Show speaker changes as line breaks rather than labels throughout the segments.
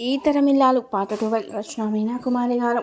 ఈ తరమిల్లాలు పాత టోవెల్ రచన మీనా కుమారి గారు.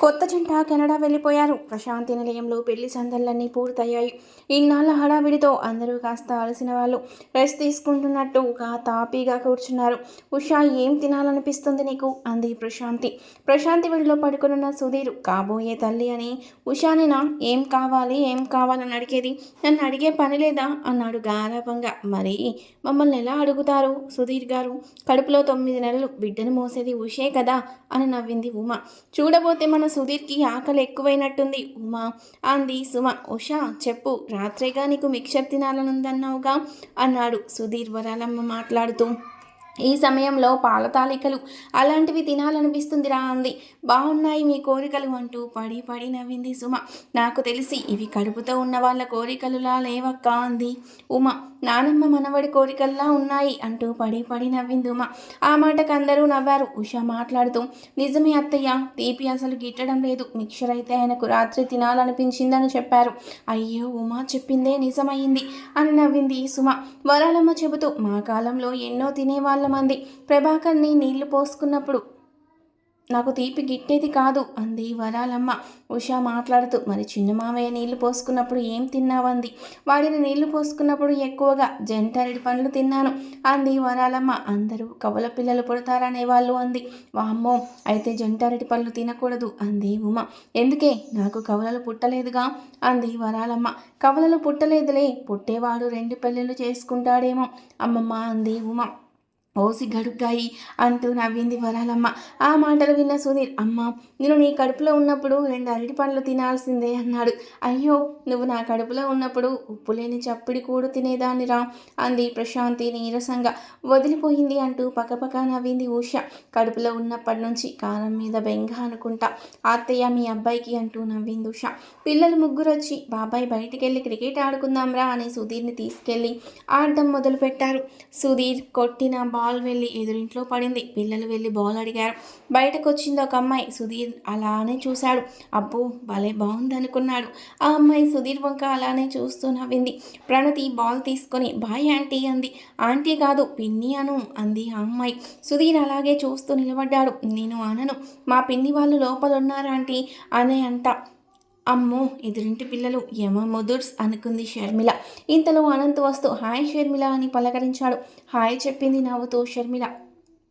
కొత్త జంట కెనడా వెళ్ళిపోయారు. ప్రశాంతి నిలయంలో పెళ్ళి సందళ్ళన్నీ పూర్తయ్యాయి. ఇన్నాళ్ళ హడావిడితో అందరూ కాస్త అలసిన వాళ్ళు. రెస్ట్ తీసుకుంటున్నట్టు తాపీగా కూర్చున్నారు. ఉషా ఏం తినాలనిపిస్తుంది నీకు? అంది ప్రశాంతి. ప్రశాంతి విడిలో పడుకున్న సుధీర్ కాబోయే తల్లి అని. ఉషానేనా ఏం కావాలి ఏం కావాలని అడిగేది? నన్ను అడిగే పని లేదా? అన్నాడు గారాభంగా. మరి మమ్మల్ని ఎలా అడుగుతారు సుధీర్ గారు? కడుపులో తొమ్మిది నెలలు బిడ్డను మోసేది ఉషే కదా? అని నవ్వింది ఉమ. చూడబోతే మన సుధీర్కి ఆకలి ఎక్కువైనట్టుంది. ఉమా అంది సుమ. ఉషా చెప్పు రాత్రేగా నీకు మిక్చర్ తినాలనుందన్నావుగా? అన్నాడు సుధీర్ వరాలమ్మ మాట్లాడుతూ. ఈ సమయంలో పాలతాలికలు అలాంటివి తినాలనిపిస్తుందిరా అంది. బాగున్నాయి మీ కోరికలు అంటూ పడి పడి నవ్వింది సుమ. నాకు తెలిసి ఇవి కడుపుతో ఉన్న వాళ్ళ కోరికలులా లేవక్క అంది. ఉమ నానమ్మ మనవడి కోరికల్లా ఉన్నాయి అంటూ పడి పడి నవ్వింది ఉమ. ఆ మాటకు అందరూ నవ్వారు. ఉష మాట్లాడుతూ నిజమే అత్తయ్య తీపి అసలు గిట్టడం లేదు. మిక్చర్ అయితే ఆయనకు రాత్రి తినాలనిపించిందని చెప్పారు. అయ్యో ఉమా చెప్పిందే నిజమయ్యింది అని నవ్వింది సుమ. వరాలమ్మ చెబుతూ మా కాలంలో ఎన్నో తినేవాళ్ళు మంది. ప్రభాకర్ని నీళ్ళు పోసుకున్నప్పుడు నాకు తీపి గిట్టేది కాదు అంది వరాలమ్మ. ఉషా మాట్లాడుతూ మరి చిన్న మామయ్య నీళ్ళు పోసుకున్నప్పుడు ఏం తిన్నావంది? వాడిని నీళ్ళు పోసుకున్నప్పుడు ఎక్కువగా జంటరడి పండ్లు తిన్నాను అంది వరాలమ్మ. అందరూ కవల పిల్లలు పుడతారనే వాళ్ళు అంది. వామ్మో అయితే జంటారెడ్డి పళ్ళు తినకూడదు అంది ఉమ. ఎందుకే? నాకు కవలలు పుట్టలేదుగా అంది వరాలమ్మ. కవలలు పుట్టలేదులే పుట్టేవాడు రెండు పెళ్ళిళ్ళు చేసుకుంటాడేమో అమ్మమ్మ అంది ఉమ. ఓసి గడుగ్గాయి అంటూ నవ్వింది వరాలమ్మ. ఆ మాటలు విన్న సుధీర్ అమ్మ నేను నీ కడుపులో ఉన్నప్పుడు రెండు అరటి పండ్లు తినాల్సిందే అన్నాడు. అయ్యో నువ్వు నా కడుపులో ఉన్నప్పుడు ఉప్పు లేని చప్పిడి కూడు తినేదాన్ని రా అంది ప్రశాంతి నీరసంగా. వదిలిపోయింది అంటూ పక్కపక్క నవ్వింది ఉష కడుపులో ఉన్నప్పటి నుంచి కారం మీద బెంగ అనుకుంటా అత్తయ్య మీ అబ్బాయికి అంటూ నవ్వింది ఉష పిల్లలు ముగ్గురు వచ్చి బాబాయ్ బయటికి వెళ్ళి క్రికెట్ ఆడుకుందాంరా అని సుధీర్ని తీసుకెళ్ళి ఆడడం మొదలుపెట్టారు. సుధీర్ కొట్టిన బా బాల్ వెళ్ళి ఎదురింట్లో పడింది. పిల్లలు వెళ్ళి బాల్ అడిగారు. బయటకు వచ్చింది ఒక అమ్మాయి. సుధీర్ అలానే చూశాడు. అబ్బో భలే బాగుంది అనుకున్నాడు ఆ అమ్మాయి సుధీర్ వంక అలానే చూస్తూ నవ్వింది. ప్రణతి బాల్ తీసుకొని బాయ్ ఆంటీ అంది. ఆంటీ కాదు పిన్ని అను అంది ఆ అమ్మాయి. సుధీర్ అలాగే చూస్తూ నిలబడ్డాడు. నేను అనను. మా పిన్ని వాళ్ళు లోపలున్నారా ఆంటీ అనే అంట. అమ్మో ఎదురింటి పిల్లలు యమ ముదుర్స్ అనుకుంది షర్మిల. ఇంతలో అనంత్ వస్తూ హాయ్ షర్మిల అని పలకరించాడు. హాయ్ చెప్పింది నవ్వుతూ షర్మిల.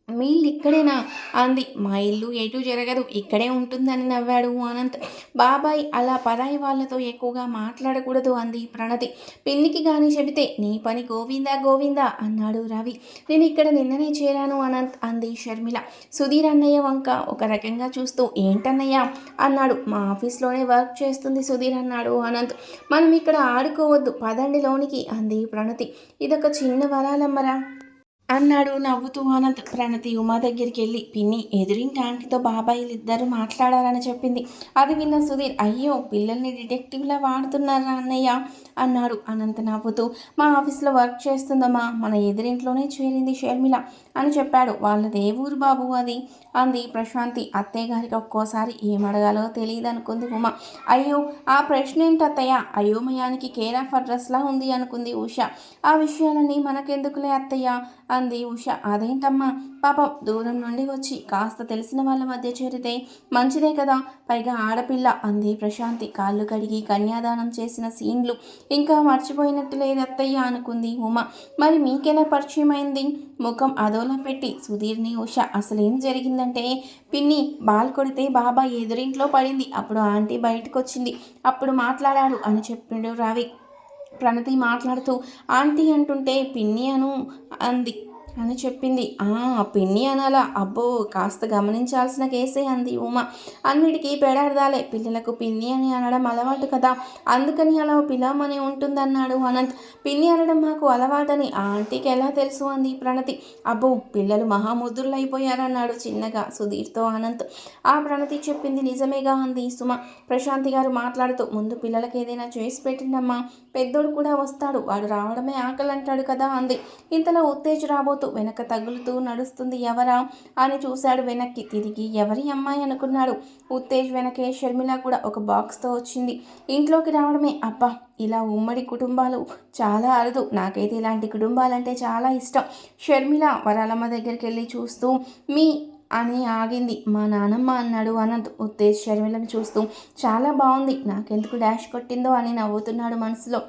మీ ఇల్లు ఇక్కడేనా? అంది. మా ఇల్లు ఎటు జరగదు. ఇక్కడే ఉంటుందని నవ్వాడు అనంత్. బాబాయ్ అలా పరాయి వాళ్ళతో ఎక్కువగా మాట్లాడకూడదు అంది ప్రణతి. పిన్నికి కానీ చెబితే నీ పని గోవిందా గోవిందా? అన్నాడు రవి. నేను ఇక్కడ నిన్ననే చేరాను అనంత్ అంది షర్మిల. సుధీర్ అన్నయ్య వంక ఒక రకంగా చూస్తూ ఏంటన్నయ్య? అన్నాడు. మా ఆఫీస్లోనే వర్క్ చేస్తుంది సుధీర్ అన్నాడు అనంత్. మనం ఇక్కడ ఆడుకోవద్దు పదండి లోనికి అంది ప్రణతి. ఇదొక చిన్న వరాలమ్మరా. అన్నాడు నవ్వుతూ అనంత్. ప్రణతి ఉమా దగ్గరికి వెళ్ళి పిన్ని ఎదురింటి ఆంటీతో బాబాయిలు ఇద్దరు మాట్లాడాలని చెప్పింది. అది విన్న సుధీర్ అయ్యో పిల్లల్ని డిటెక్టివ్లా వాడుతున్నారా అన్నయ్య? అన్నాడు అనంత్ నవ్వుతూ. మా ఆఫీస్లో వర్క్ చేస్తుందమ్మా. మన ఎదురింట్లోనే చేరింది షర్మిల అని చెప్పాడు. వాళ్ళది ఏ ఊరు బాబు అది అంది ప్రశాంతి. అత్తయ్య గారికి ఒక్కోసారి ఏమడగాలో తెలియదు అనుకుంది ఉమా. అయ్యో ఆ ప్రశ్న ఏంటి అత్తయ్య అయోమయానికి కేర్ ఆఫ్ అడ్రస్లా ఉంది అనుకుంది ఉష. ఆ విషయాలన్నీ మనకెందుకులే అత్తయ్య? అంది ఉష. అదేంటమ్మా? పాపం దూరం నుండి వచ్చి కాస్త తెలిసిన వాళ్ళ మధ్య చేరితే మంచిదే కదా? పైగా ఆడపిల్ల అంది ప్రశాంతి. కాళ్ళు కడిగి కన్యాదానం చేసిన సీన్లు ఇంకా మర్చిపోయినట్టు లేదు అత్తయ్య అనుకుంది ఉమ. మరి మీకెలా పరిచయం అయింది? ముఖం అదోలా పెట్టి సుధీర్ని ఉష. అసలేం జరిగిందంటే పిన్ని బాల్ కొడితే బాబా ఎదురింట్లో పడింది. అప్పుడు ఆంటీ బయటకు వచ్చింది అప్పుడు మాట్లాడాడు అని చెప్పిండు రవి. ప్రణతి మాట్లాడుతూ ఆంటీ అంటుంటే పిన్ని అను అంది. అని చెప్పింది. ఆ పిన్ని అనాలా. అబ్బో కాస్త గమనించాల్సిన కేసే అంది ఉమ. అన్నిటికీ పెడార్థాలే పిల్లలకు పిన్ని అని అనడం అలవాటు కదా. అందుకని అలా పిలవమని ఉంటుందన్నాడు అనంత్. పిన్ని అనడం మాకు అలవాటని ఆ ఆంటీకి ఎలా తెలుసు అంది ప్రణతి. అబ్బో పిల్లలు మహాముద్రులు అయిపోయారన్నాడు చిన్నగా సుధీర్తో అనంత్. ఆ ప్రణతి చెప్పింది నిజమేగా అంది సుమ. ప్రశాంతి గారు మాట్లాడుతూ ముందు పిల్లలకి ఏదైనా చేసి పెట్టిండమ్మా. పెద్దోడు కూడా వస్తాడు. వాడు రావడమే ఆకలి అంటాడు కదా అంది. ఇంతలో ఉత్తేజ రాబోతూ నవ్వుతూ వెనక తగులుతూ నడుస్తుంది ఎవరా అని చూశాడు వెనక్కి. తిరిగి ఎవరి అమ్మాయి అనుకున్నాడు? ఉత్తేజ్ వెనకే షర్మిల కూడా ఒక బాక్స్తో వచ్చింది. ఇంట్లోకి రావడమే. అబ్బా ఇలా ఉమ్మడి కుటుంబాలు చాలా అరుదు. నాకైతే ఇలాంటి కుటుంబాలంటే చాలా ఇష్టం. షర్మిల వరాలమ్మ దగ్గరికి వెళ్ళి చూస్తూ మీ అని ఆగింది. మా నానమ్మ అన్నాడు అనంత్. ఉత్తేజ్ షర్మిలను చూస్తూ చాలా బాగుంది. నాకెందుకు డాష్ కొట్టిందో అని నవ్వుతున్నాడు మనసులో.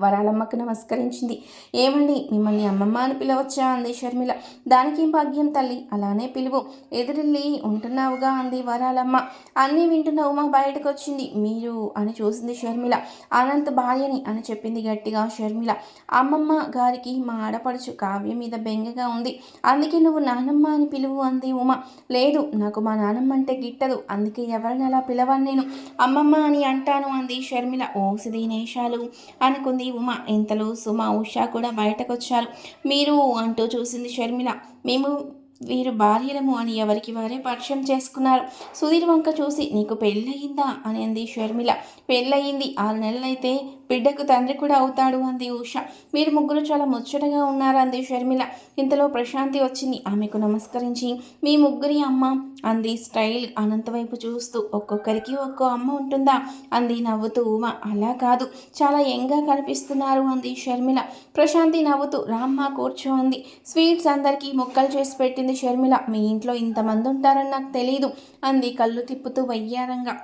వరాలమ్మకు నమస్కరించింది. ఏమండి మిమ్మల్ని అమ్మమ్మ అని పిలవచ్చా అంది షర్మిల. దానికి భాగ్యం తల్లి? అలానే పిలువు. ఎదురెళ్ళి ఉంటున్నావుగా అంది వరాలమ్మ. అన్నీ వింటున్న ఉమా బయటకు వచ్చింది మీరు అని చూసింది షర్మిల. అనంత్ భార్యని అని చెప్పింది గట్టిగా షర్మిల. అమ్మమ్మ గారికి మా ఆడపడుచు కావ్య మీద బెంగగా ఉంది. అందుకే నువ్వు నానమ్మ అని పిలువు అంది ఉమ. లేదు నాకు మా నానమ్మ అంటే గిట్టదు. అందుకే ఎవరిని అలా పిలవను నేను. అమ్మమ్మ అని అంటాను అంది షర్మిల. ఓసిది నేషాలు అనుకుంది ఉమ ఇంతలో సుమ ఉష కూడా బయటకు వచ్చారు మీరు అంటూ చూసింది షర్మిల. మేము వీరు భార్యలము అని ఎవరికి వారే పరిచయం చేసుకున్నారు. సుధీర్ వంక చూసి నీకు పెళ్ళయిందా? అని అంది షర్మిల. పెళ్ళయింది. ఆరు నెలలైతే బిడ్డకు తండ్రి కూడా అవుతాడు అంది ఉష. మీరు ముగ్గురు చాలా ముచ్చటగా ఉన్నారు అంది షర్మిల. ఇంతలో ప్రశాంతి వచ్చింది. ఆమెకు నమస్కరించి మీ ముగ్గురి అమ్మ అంది స్టైల్ అనంత వైపు చూస్తూ. ఒక్కొక్కరికి ఒక్కో అమ్మ ఉంటుందా? అంది నవ్వుతూ ఉమ. అలా కాదు. చాలా యంగా కనిపిస్తున్నారు అంది షర్మిల. ప్రశాంతి నవ్వుతూ రామ్మ కూర్చో అంది. స్వీట్స్ అందరికీ ముక్కలు చేసి పెట్టింది షర్మిల. మీ ఇంట్లో ఇంతమంది ఉంటారని నాకు తెలియదు అంది కళ్ళు తిప్పుతూ వయ్యారంగా.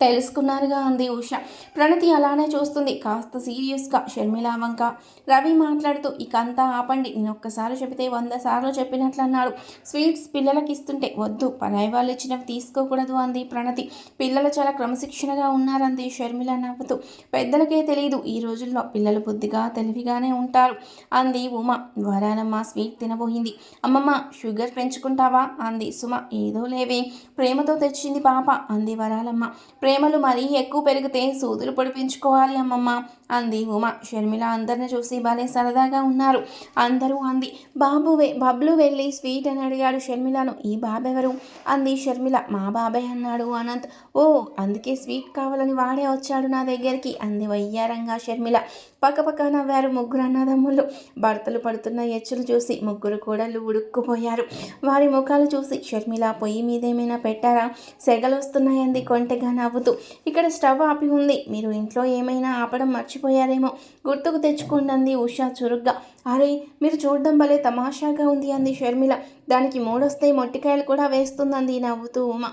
తెలుసుకున్నారుగా అంది ఉష. ప్రణతి అలానే చూస్తుంది. కాస్త సీరియస్గా షర్మిల వంక. రవి మాట్లాడుతూ ఇక అంతా ఆపండి. నేను ఒక్కసారి చెబితే వంద సార్లు చెప్పినట్లు అన్నాడు స్వీట్స్ పిల్లలకి ఇస్తుంటే వద్దు. పరాయి వాళ్ళు ఇచ్చినవి తీసుకోకూడదు అంది ప్రణతి. పిల్లలు చాలా క్రమశిక్షణగా ఉన్నారంది షర్మిల నవ్వుతూ. పెద్దలకే తెలియదు ఈ రోజుల్లో పిల్లలు బుద్ధిగా తెలివిగానే ఉంటారు అంది ఉమ. వరానమ్మ స్వీట్ తినబోయింది. అమ్మమ్మ షుగర్ పెంచుకుంటావా? అంది సుమ. ఏదో లేవే. ప్రేమతో తెచ్చింది పాప అంది వరాలమ్మ. ప్రేమలు మరీ ఎక్కువ పెరిగితే సూదులు పొడిపించుకోవాలి అమ్మమ్మ. అంది ఉమ. షర్మిల అందరిని చూసి భలే సరదాగా ఉన్నారు. అందరూ అంది బాబు బబ్లు వెళ్ళి స్వీట్ అని అడిగాడు షర్మిలను. ఈ బాబెవరు? అంది షర్మిల. మా బాబాయ్ అన్నాడు అనంత్. ఓ అందుకే స్వీట్ కావాలని వాడే వచ్చాడు నా దగ్గరికి అంది వయ్యారంగా షర్మిల. పక్కపక్క నవ్వారు ముగ్గురు అన్నదమ్ములు. భర్తలు పడుతున్న ఎచ్చులు చూసి ముగ్గురు కోడళ్ళు ఉడుక్కుపోయారు. వారి ముఖాలు చూసి షర్మిల పొయ్యి మీదేమైనా పెట్టారా? సెగలు వస్తున్నాయంది కొంటెగా నవ్వుతూ. ఇక్కడ స్టవ్ ఆపి ఉంది. మీరు ఇంట్లో ఏమైనా ఆపడం మర్చిపోయారేమో. గుర్తుకు తెచ్చుకుందంది ఉషా చురుగ్గా. అరే మీరు చూడడం భలే తమాషాగా ఉంది అంది షర్మిల. దానికి మూడొస్తే మొట్టికాయలు కూడా వేస్తుందంది నవ్వుతూ ఉమా.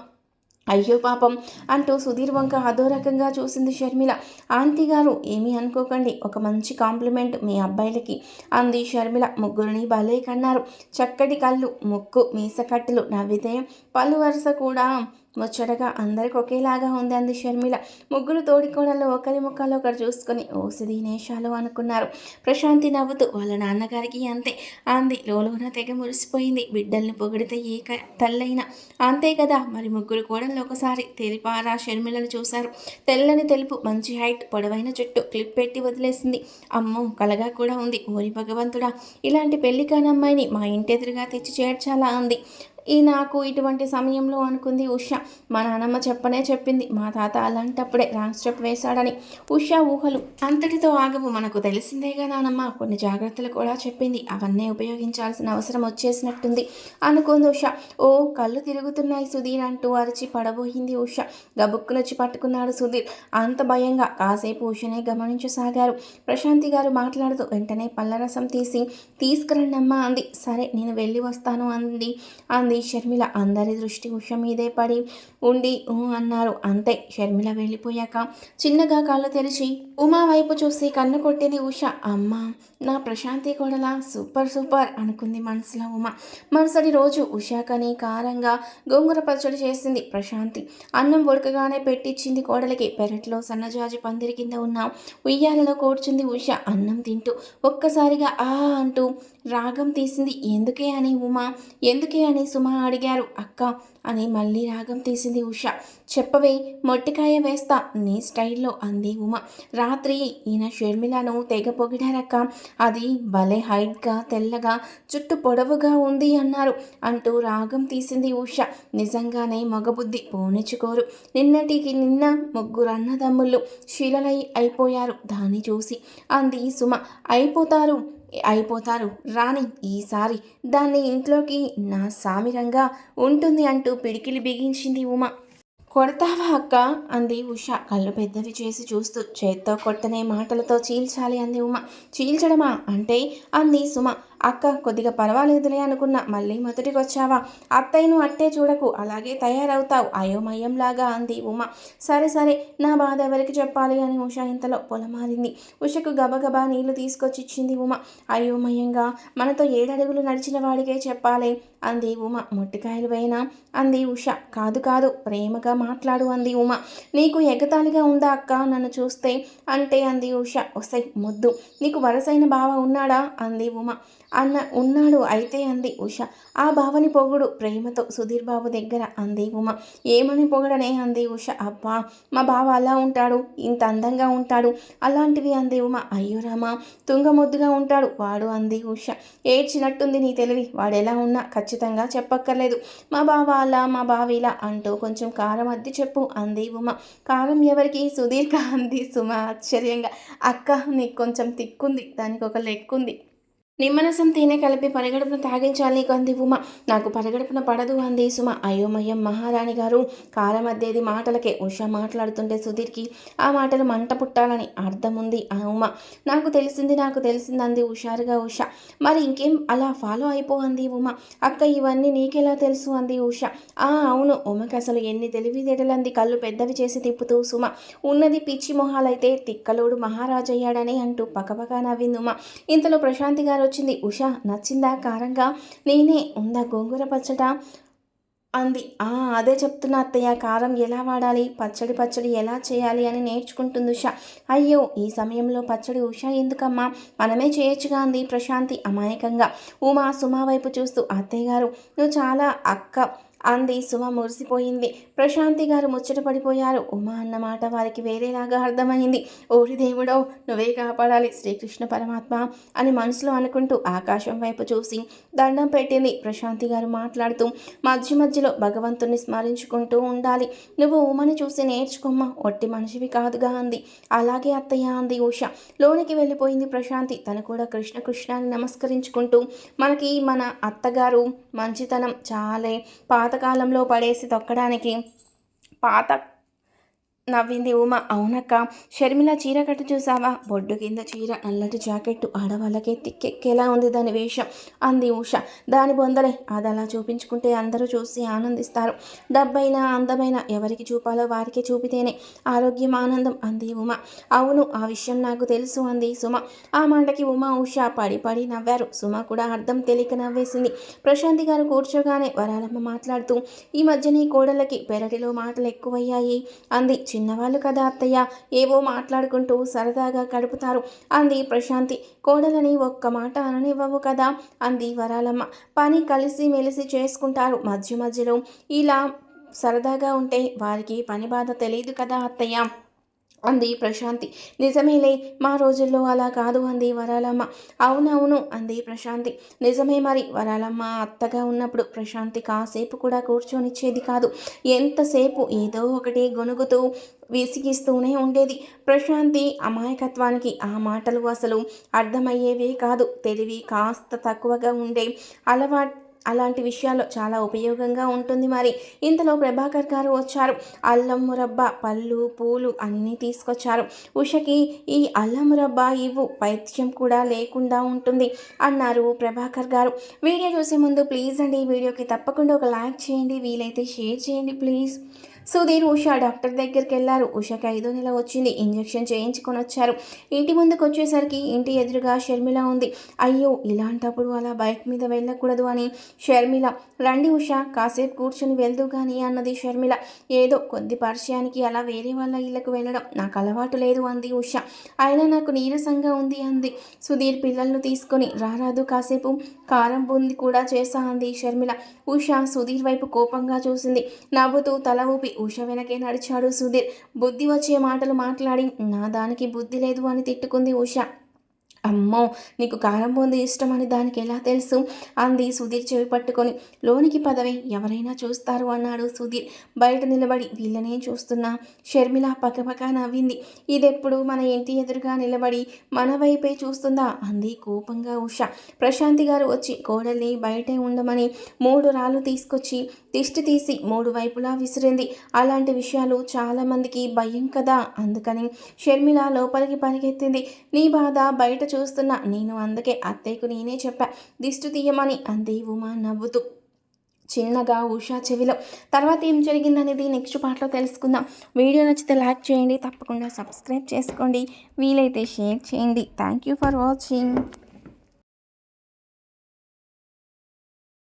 అయ్యో పాపం అంటూ సుధీర్ వంక అధోరకంగా చూసింది షర్మిల. ఆంటీ గారు ఏమీ అనుకోకండి ఒక మంచి కాంప్లిమెంట్ మీ అబ్బాయిలకి అంది షర్మిల. ముగ్గురిని భలే కన్నారు. చక్కటి కళ్ళు ముక్కు మీసకట్టులు నవ్వితే పలు వరుస కూడా ముచ్చటగా అందరికి ఒకేలాగా ఉంది అంది షర్మిల. ముగ్గురు తోడికోడళ్ళు ఒకరి ముఖాలు ఒకరు చూసుకొని ఓసిది నేషాలు అనుకున్నారు. ప్రశాంతి నవ్వుతూ వాళ్ళ నాన్నగారికి అంతే. అంది. లోలోన తెగ మురిసిపోయింది. బిడ్డల్ని పొగిడితే ఏ తల్లైనా. అంతే కదా. మరి ముగ్గురు కోడళ్ళు ఒకసారి తెలిపారా షర్మిలను చూశారు. తెల్లని తెలుపు మంచి హైట్ పొడవైన చెట్టు క్లిప్ పెట్టి వదిలేసింది. అమ్మో కలగా కూడా ఉంది. ఓరి భగవంతుడా! ఇలాంటి పెళ్ళి కానమ్మాయిని మా ఇంటి ఎదురుగా తెచ్చి చేర్చాలా? అంది. ఈ నాకు ఇటువంటి సమయంలో అనుకుంది ఉష. మా నానమ్మ చెప్పనే చెప్పింది. మా తాత అలాంటప్పుడే రాంగ్ స్టెప్ వేశాడని. ఉష ఊహలు. అంతటితో ఆగవు. మనకు తెలిసిందేగా నానమ్మ. కొన్ని జాగ్రత్తలు కూడా చెప్పింది. అవన్నీ ఉపయోగించాల్సిన అవసరం వచ్చేసినట్టుంది అనుకుంది ఉష. ఓ కళ్ళు తిరుగుతున్నాయి సుధీర్ అంటూ అరిచి పడబోయింది ఉష. గబుక్కునొచ్చి పట్టుకున్నాడు సుధీర్. అంత భయంగా కాసేపు ఉషనే గమనించసాగారు. ప్రశాంతి గారు మాట్లాడుతూ వెంటనే పళ్ళరసం తీసి తీసుకురండమ్మా అంది. సరే నేను వెళ్ళి వస్తాను అంది. అంది. అంది షర్మిల అందరి దృష్టి ఉష మీదే పడి ఉండి ఊ అన్నారు. అంతే షర్మిల వెళ్ళిపోయాక చిన్నగా కళ్ళు తెరిచి ఉమా వైపు చూసి కన్ను కొట్టింది ఉష. అమ్మ నా ప్రశాంతి కొడలా సూపర్ సూపర్ అనుకుంది మనసులో ఉమ. మరుసటి రోజు ఉషాకని కారంగా గోంగూర పచ్చడి చేసింది ప్రశాంతి. అన్నం ఉడకగానే పెట్టించింది కోడలికి. పెరట్లో సన్నజాజి పందిరి కింద ఉన్న ఉయ్యాలలో కూర్చుంది ఉష. అన్నం తింటూ ఒక్కసారిగా ఆ అంటూ రాగం తీసింది. ఎందుకే అని ఉమా? ఎందుకే అని సుమ అడిగారు. అక్క అని మళ్ళీ రాగం తీసింది ఉష. చెప్పవే మొట్టికాయ వేస్తా నీ స్టైల్లో అంది ఉమ. రాత్రి ఈయన షర్మిలను తెగ పొగిడారక్క. అది భలే హైట్గా తెల్లగా చుట్టూ పొడవుగా ఉంది అన్నారు అంటూ రాగం తీసింది ఉష. నిజంగానే మగబుద్ధి పోనిచ్చుకోరు. నిన్నటికి నిన్న ముగ్గురు అన్నదమ్ముళ్ళు శిలలై అయిపోయారు దాన్ని చూసి. అంది సుమ. అయిపోతారు. అయిపోతారు. రాని ఈసారి దాన్ని ఇంట్లోకి నా సామిరంగా ఉంటుంది అంటూ పిడికిలి బిగించింది ఉమ. కొడతావా అక్క? అంది ఉష కళ్ళు పెద్దవి చేసి చూస్తూ. చేత్తో కొట్టనే మాటలతో చీల్చాలి అంది ఉమ. చీల్చడమా? అంటే అంది సుమ. అక్క కొద్దిగా పర్వాలేదులే అనుకున్నా. మళ్ళీ మొదటికి వచ్చావా అత్తయ్యను అట్టే చూడకు. అలాగే తయారవుతావు. అయోమయంలాగా అంది ఉమ. సరే సరే. నా బాధ ఎవరికి చెప్పాలి అని ఉష ఇంతలో పొలమారింది ఉషకు గబగబా నీళ్ళు తీసుకొచ్చి ఇచ్చింది ఉమ. అయోమయంగా మనతో ఏడడుగులు నడిచిన వాడికే చెప్పాలి అంది ఉమ. మొట్టికాయలు వేయినా? అంది ఉష. కాదు కాదు. ప్రేమగా మాట్లాడు అంది ఉమ. నీకు ఎగతాళిగా ఉందా అక్క? నన్ను చూస్తే అంటే అంది ఉష. ఒసై ముద్దు. నీకు వరసైన బావ ఉన్నాడా? అంది ఉమ. అన్న ఉన్నాడు అయితే అంది ఉష. ఆ బావని పొగుడు ప్రేమతో సుధీర్ బాబు దగ్గర అంది ఉమ. ఏమని పొగడనే అంది ఉష. అబ్బా మా బావ అలా ఉంటాడు ఇంత అందంగా ఉంటాడు అలాంటివి అంది ఉమ. అయ్యో రామా తుంగముద్దుగా ఉంటాడు వాడు అంది ఉష. ఏడ్చినట్టుంది నీ తెలివి. వాడు ఎలా ఉన్నా ఖచ్చితంగా చెప్పక్కర్లేదు. మా బావ అలా మా బావ ఇలా అంటూ కొంచెం కారం అద్ది చెప్పు అంది ఉమ. కారం ఎవరికి? సుధీర్గా అంది సుమ ఆశ్చర్యంగా. అక్క నీకు కొంచెం తిక్కుంది దానికి ఒక లెక్కుంది. నిమ్మరసం తేనె కలిపి పరిగడుపున తాగించాలి అంది ఉమ. నాకు పరిగడుపున పడదు అంది సుమ. అయోమయం మహారాణి గారు. కారం అద్దేది మాటలకే ఉష మాట్లాడుతుంటే సుధీర్కి ఆ మాటలు మంట పుట్టాలని అర్థం ఉంది ఆ ఉమ. నాకు తెలిసింది నాకు తెలిసింది అంది హుషారుగా ఉష. మరి ఇంకేం? అలా ఫాలో అయిపో అంది ఉమ. అక్క ఇవన్నీ నీకెలా తెలుసు? అంది ఉష. ఆ అవును. ఉమకి అసలు ఎన్ని తెలివితేటలంది కళ్ళు పెద్దవి చేసి తిప్పుతూ సుమ. ఉన్నది పిచ్చి మొహాలైతే తిక్కలోడు మహారాజయ్యాడని అంటూ పకపక నవ్వింది ఉమ. ఇంతలో ప్రశాంతి గారు వచ్చింది. ఉష నచ్చిందా? కారంగా? నేనే ఉందా గోంగూర పచ్చట? అంది. ఆ అదే చెప్తున్నా అత్తయ్య. కారం ఎలా వాడాలి? పచ్చడి పచ్చడి ఎలా చేయాలి అని నేర్చుకుంటుంది ఉష. అయ్యో ఈ సమయంలో పచ్చడి ఉష ఎందుకమ్మా? మనమే చేయొచ్చుగా అంది ప్రశాంతి అమాయకంగా. ఉమా సుమా వైపు చూస్తూ అత్తయ్య గారు నువ్వు చాలా అక్క అంది సుమ మురిసిపోయింది. ప్రశాంతి గారు ముచ్చట పడిపోయారు. ఉమా అన్న మాట వారికి వేరేలాగా అర్థమైంది. ఓరి దేవుడో నువ్వే కాపాడాలి శ్రీకృష్ణ పరమాత్మ అని మనసులో అనుకుంటూ ఆకాశం వైపు చూసి దండం పెట్టింది. ప్రశాంతి గారు మాట్లాడుతూ మధ్య మధ్యలో భగవంతుని స్మరించుకుంటూ ఉండాలి. నువ్వు ఉమని చూసి నేర్చుకోమ్మా. ఒట్టి మనిషివి కాదుగా అంది. అలాగే అత్తయ్య అంది ఉష. లోనికి వెళ్ళిపోయింది ప్రశాంతి. తను కూడా కృష్ణ కృష్ణాన్ని నమస్కరించుకుంటూ మనకి మన అత్తగారు మంచితనం చాలే పాతకాలంలో పడేసి తొక్కడానికి పాత నవ్వింది ఉమ. అవునక్క షర్మిల చీర కట్టు చూసావా? బొడ్డు కింద చీర నల్లటి జాకెట్టు ఆడవాళ్ళకే తిక్కెక్కేలా ఉంది దాని వేషం అంది ఉష. దాని బొందలే అది అలా చూపించుకుంటే అందరూ చూసి ఆనందిస్తారు. డబ్బైనా అందమైన ఎవరికి చూపాలో వారికి చూపితేనే ఆరోగ్యం ఆనందం అంది ఉమ. అవును ఆ విషయం నాకు తెలుసు అంది సుమ. ఆ మాటకి ఉమ ఉష పడి పడి నవ్వారు. సుమ కూడా అర్థం తెలియక నవ్వేసింది. ప్రశాంతి గారు కూర్చోగానే వరాలమ్మ మాట్లాడుతూ ఈ మధ్య నీ కోడలకి పెరటిలో మాటలు ఎక్కువయ్యాయి అంది చిన్నవాళ్ళు కదా అత్తయ్య? ఏవో మాట్లాడుకుంటూ సరదాగా గడుపుతారు. అంది ప్రశాంతి. కోడలని ఒక్క మాట అననివ్వవు కదా? అంది వరాలమ్మ. పని కలిసి మెలిసి చేసుకుంటారు మధ్య మధ్యలో. ఇలా సరదాగా ఉంటే వారికి పని బాధ తెలియదు కదా అత్తయ్య? అంది ప్రశాంతి. నిజమేలే మా రోజుల్లో అలా కాదు అంది వరాలమ్మ. అవునవును అంది ప్రశాంతి. నిజమే మరి వరాలమ్మ అత్తగా ఉన్నప్పుడు ప్రశాంతి కాసేపు కూడా కూర్చొనిచ్చేది కాదు. ఎంతసేపు ఏదో ఒకటి గొనుగుతూ విసిగిస్తూనే ఉండేది. ప్రశాంతి అమాయకత్వానికి ఆ మాటలు అసలు అర్థమయ్యేవే కాదు. తెలివి కాస్త తక్కువగా ఉండే అలవాటు అలాంటి విషయాల్లో చాలా ఉపయోగంగా ఉంటుంది మరి. ఇంతలో ప్రభాకర్ గారు వచ్చారు. అల్లం మురబ్బ పళ్ళు పూలు అన్నీ తీసుకొచ్చారు. ఉషకి ఈ అల్లం మురబ్బ ఇవ్వు పైత్యం కూడా లేకుండా ఉంటుంది అన్నారు ప్రభాకర్ గారు. వీడియో చూసే ముందు ప్లీజ్ అండి ఈ వీడియోకి తప్పకుండా ఒక లైక్ చేయండి వీలైతే షేర్ చేయండి ప్లీజ్. సుధీర్ ఉష డాక్టర్ దగ్గరికి వెళ్ళారు. ఉషకి ఐదో నెల వచ్చింది. ఇంజెక్షన్ చేయించుకొని వచ్చారు. ఇంటి ముందుకు వచ్చేసరికి ఇంటి ఎదురుగా షర్మిల ఉంది. అయ్యో ఇలాంటప్పుడు అలా బైక్ మీద వెళ్ళకూడదు అని షర్మిల. రండి ఉష కాసేపు కూర్చొని వెళ్దు కానీ అన్నది షర్మిల. ఏదో కొద్ది పరిచయానికి అలా వేరే వాళ్ళ ఇళ్ళకు వెళ్ళడం నాకు అలవాటు లేదు అంది ఉష. అయినా నాకు నీరసంగా ఉంది అంది. సుధీర్ పిల్లలను తీసుకొని రారాదు కాసేపు కారం బూంది కూడా చేసా అంది షర్మిల. ఉష సుధీర్ వైపు కోపంగా చూసింది. నవ్వుతూ తల ఊపి ఉష వెనకే నడిచాడు సుధీర్. బుద్ధి వచ్చే మాటలు మాట్లాడి నా దానికి బుద్ధి లేదు అని తిట్టుకుంది ఉష. అమ్మో నీకు కారం బొంది ఇష్టమని దానికి ఎలా తెలుసు? అంది సుధీర్ చెవి పట్టుకొని. లోనికి పదవి ఎవరైనా చూస్తారు అన్నాడు సుధీర్. బయట నిలబడి వీళ్ళనే చూస్తున్నా. షర్మిల పక్కపక్క నవ్వింది. ఇదెప్పుడు మన ఇంటి ఎదురుగా నిలబడి మన వైపే చూస్తుందా? అంది కోపంగా ఉష. ప్రశాంతి గారు వచ్చి కోడల్ని బయటే ఉండమని మూడు రాళ్ళు తీసుకొచ్చి తిష్టి తీసి మూడు వైపులా విసిరింది. అలాంటి విషయాలు చాలామందికి భయం కదా? అందుకని షర్మిల లోపలికి పరిగెత్తింది. నీ బాధ బయట చూస్తున్నా. నేను అందుకే అత్తయ్యకు నేనే చెప్పా. దిష్టి తీయమని అంది ఉమా నవ్వుతూ. చిన్నగా ఉషా చెవిలో. తర్వాత ఏం జరిగిందనేది నెక్స్ట్ పార్ట్లో తెలుసుకుందాం. వీడియో నచ్చితే లైక్ చేయండి. తప్పకుండా సబ్స్క్రైబ్ చేసుకోండి. వీలైతే షేర్ చేయండి. Thank you for watching